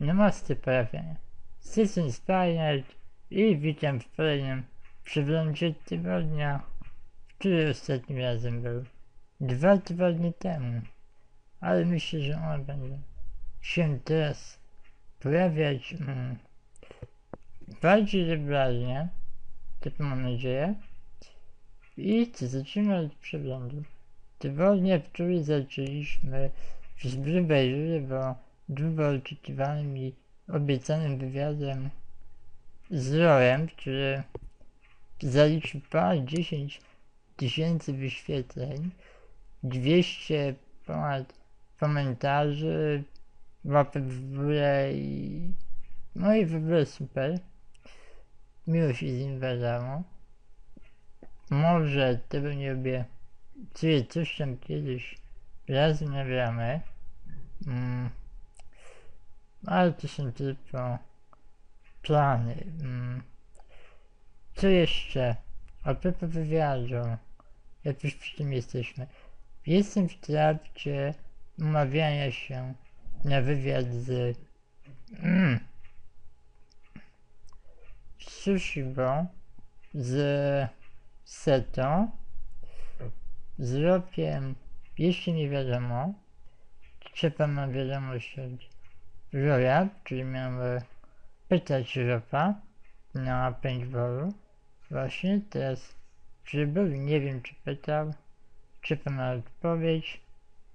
Namaste pojawienia. System Spynet i witam w kolejnym przeglądzie tygodnia, który ostatnim razem był dwa tygodnie temu. Ale myślę, że one będą się teraz pojawiać mm, bardziej regularnie, tak mam nadzieję. I co, zacznijmy od przeglądu. Tygodnia, który zaczęliśmy w Zbrybeju, bo długo oczekiwanym i obiecanym wywiadem z Roem, który zaliczył ponad 10 tysięcy wyświetleń, 200 ponad komentarzy, łapek w górę i no i w ogóle super. Miło się z nim gadało. Może tego nie obiecuję coś tam kiedyś razem nagramy. Mm. Ale to są tylko plany. Mm. Co jeszcze? A propos wywiadu, jak już przy tym jesteśmy. Jestem w trakcie umawiania się na wywiad z mm, Sushibo, z Seto, z Ropiem jeszcze nie wiadomo. Trzeba ma wiadomość od Roya, czyli miał e, pytać Ropa na paintballu. Właśnie teraz przybył, nie wiem czy pytał, czekam na odpowiedź.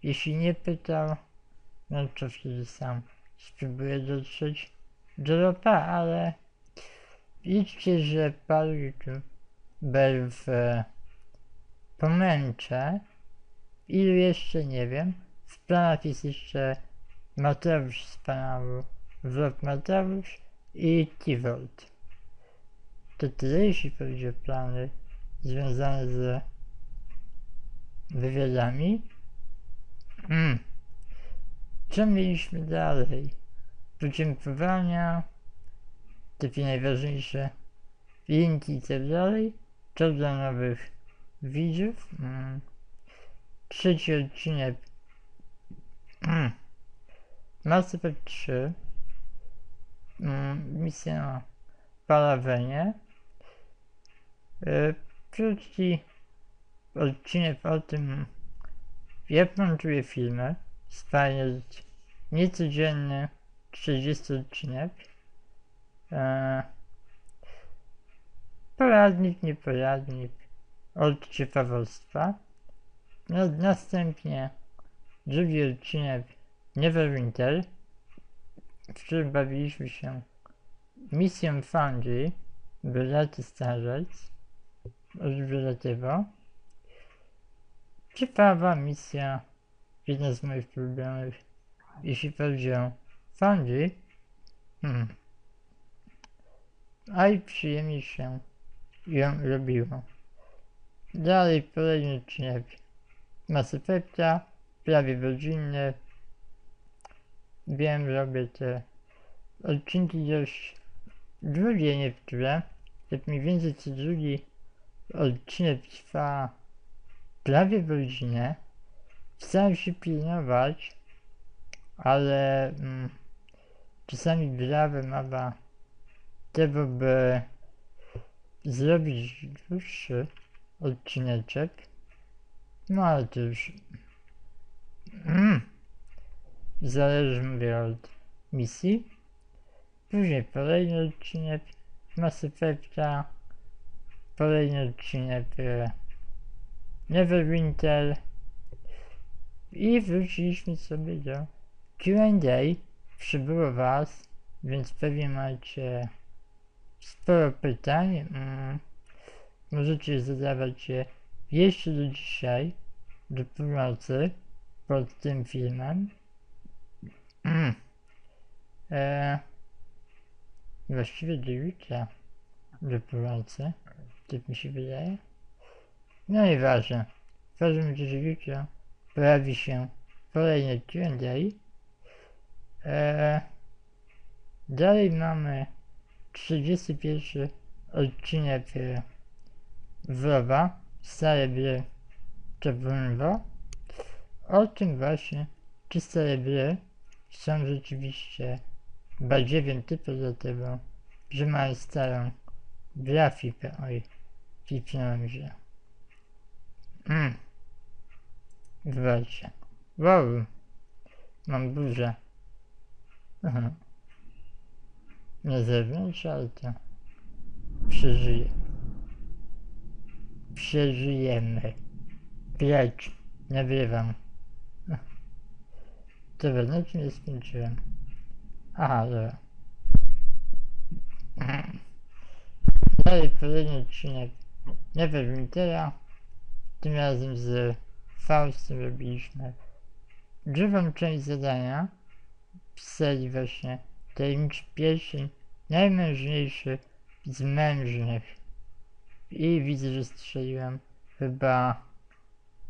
Jeśli nie pytał, no to wtedy sam spróbuję dotrzeć do Ropa, ale liczcie, że paru youtuberów e, pomęczę. Ilu jeszcze nie wiem. W planach jest jeszcze Mateusz z kanału Vlog Mateusz i Tivolt. To tyle jeśli chodzi o plany związane z wywiadami. Mm. Co mieliśmy dalej? Podziękowania, takie najważniejsze linki i tak dalej. Co dla nowych widzów. Mm trzeci odcinek mm. Mass Effect 3 mm, misja Parawenie yy, krótki odcinek o tym jak montuję filmy. Jest niecodzienny 40 odcinek. Yy, poradnik, nieporadnik od ciekawostwa następnie drugi odcinek Neverwinter, w którym bawiliśmy się misją Foundry, Belaty Starzec, od Belatywo. Ciekawa misja, jedna z moich problemów, jeśli chodzi o Foundry. Hmm. A i przyjemnie się ją robiło. Dalej kolejny odcinek Mass Effecta, prawie godzinny. Wiem, robię te odcinki dość długie niektóre. Tak mniej więcej co drugi odcinek trwa prawie godzinę. Staram się pilnować, ale mm, czasami brawę mama tego, by zrobić dłuższy odcineczek. No ale to już. Mówię od misji. Później kolejny odcinek Mass Effecta, kolejny odcinek e, Neverwinter i wróciliśmy sobie do Q&A. Przybyło Was, więc pewnie macie sporo pytań. Mm. Możecie zadawać je jeszcze do dzisiaj, do północy, pod tym filmem. Mm. E, właściwie do jutra, północy, tak mi się wydaje. No i ważne. W każdym razie jutro pojawi się kolejny Q&A. E, dalej mamy 31 odcinek e, Wrowa stare Czerwonego o tym właśnie, czy stare są rzeczywiście Badziewią typu do tego, że mają starą grafikę. Oj, kliknąłem źle. Mm. Wybaczcie. Wow. Mam burzę. Aha. Na zewnątrz, ale to przeżyję. Przeżyjemy. Precz. Nagrywam. Dobra, na czym skończyłem? Aha, dobra. Dalej kolejny odcinek. Nie wiem, teraz. Tym razem z Faustem robiliśmy drugą część zadania w serii właśnie tajemniczy pierwszy, najmężniejszy z mężnych. I widzę, że strzeliłem chyba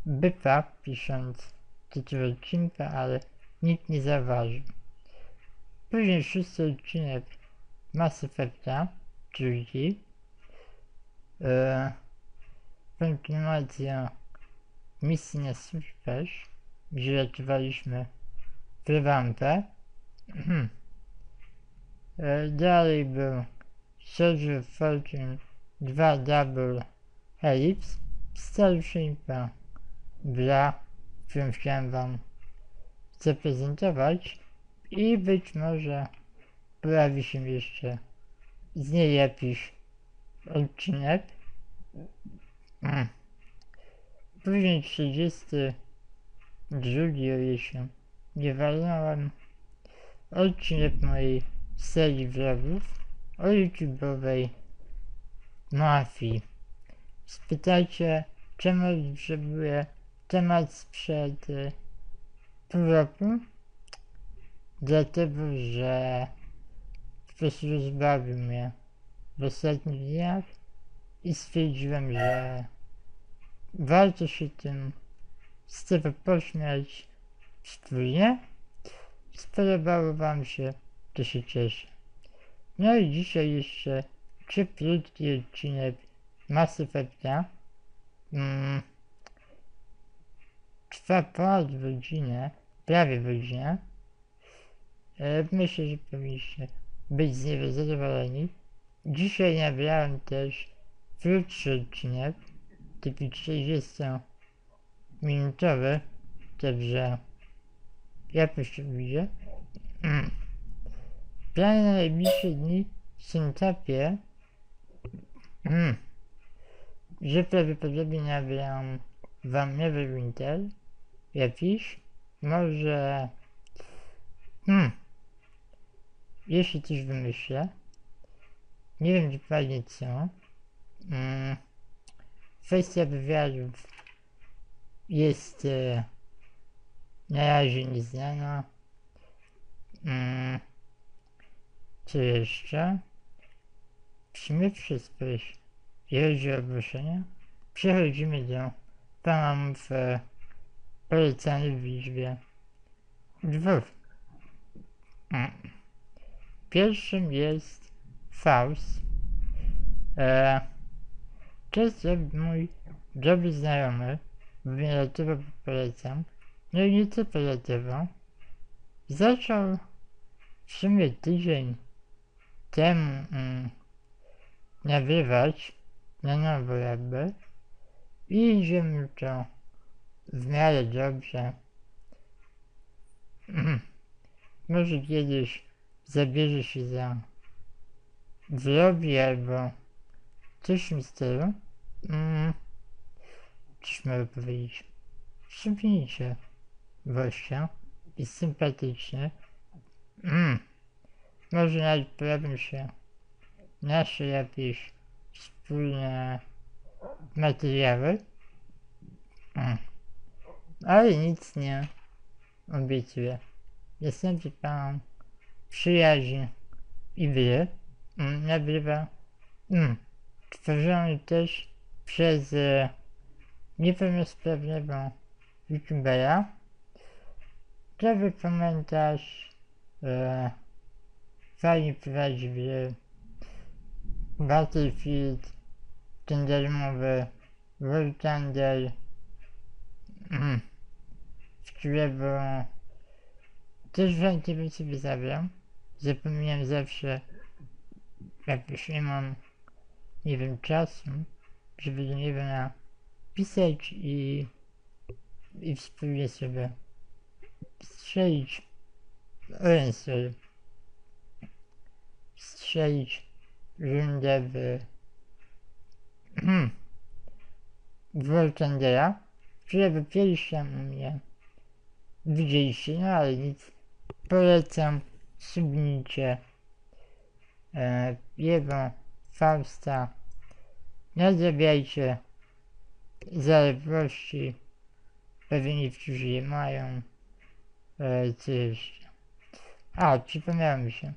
byka pisząc tytuł odcinka, ale nikt nie zauważył. Później szósty odcinek Mass Effecta, czyli e, kontynuacja misji na Super, gdzie ratowaliśmy Trywampę. e, dalej był Soldier of Fortune 2 Double Helix, starszyńka gra, którą chciałem wam zaprezentować i być może pojawi się jeszcze z niej jakiś odcinek. Mm. Później 32, o ile się nie walnąłem, odcinek mojej serii vlogów o YouTube'owej mafii. Spytajcie, czemu potrzebuję temat sprzed y, pół roku? Dlatego, że prostu rozbawił mnie w ostatnich dniach i stwierdziłem, że warto się tym z tego pośmiać wspólnie. Spodobało wam się, to się cieszę. No i dzisiaj jeszcze szybki odcinek Mass Effecta. Mm, trwa ponad godzinę, prawie godzinę. E, myślę, że powinniście być z niego zadowoleni. Dzisiaj nabrałem też krótszy odcinek, taki 40 minutowy, także jakoś to wyjdzie. Mm. Plany na najbliższe dni są takie, mm, że prawdopodobnie nagram wam nowy winter jakiś, może hmm, jeśli coś wymyślę, nie wiem dokładnie co, mm, kwestia wywiadów jest e, na razie nieznana. Mm, co jeszcze? Wszystko, jeśli chodzi o ogłoszenia. Przechodzimy do panów e, polecanych w liczbie dwóch. Mm. Pierwszym jest Faust. E, mój dobry znajomy, wymiatatywo polecam. No i nie tylko. Zaczął w sumie tydzień temu mm, nagrywać na nowo jakby i idzie mi to miarę dobrze. Mm. Może kiedyś zabierze się za vlogi albo coś w tym stylu. Mm. Cóż mogę powiedzieć? Przypnijcie gościa, jest sympatyczny. Mm. Może nawet pojawią się nasze jakieś wspólne materiały. Mm. Ale nic nie obiecuję. Jestem panom przyjaźń i wie. Mm, nagrywa mm, tworzony też przez e, niepełnosprawnego youtubera. Dobry komentarz, e, fajnie prowadzi gry, Battlefield, ten darmowy War Thunder, w którego też chętnie bym sobie zabrał, zapominam zawsze, jak już nie mam, nie wiem, czasu, żeby do niego napisać i, i wspólnie sobie strzelić, sorry, strzelić rundę w Woltendera, pierwsza u mnie. Widzieliście, no ale nic, polecam, subnijcie e, jego Fausta, nadrabiajcie zaległości, pewnie niektórzy je mają, e, co jeszcze, a, przypomniało mi się,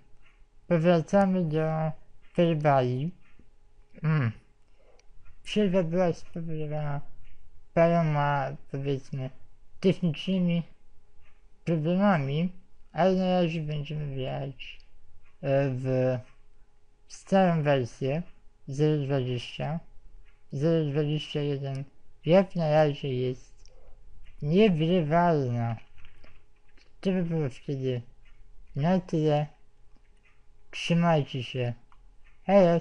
powracamy do Ferbali, mm. Przerwa była spowodowana paroma, powiedzmy, technicznymi problemami, ale na razie będziemy grać e, w starą wersję 0.20. 0.21 jak na razie jest niegrywalna. To by było wtedy na tyle. Trzymajcie się. Hej!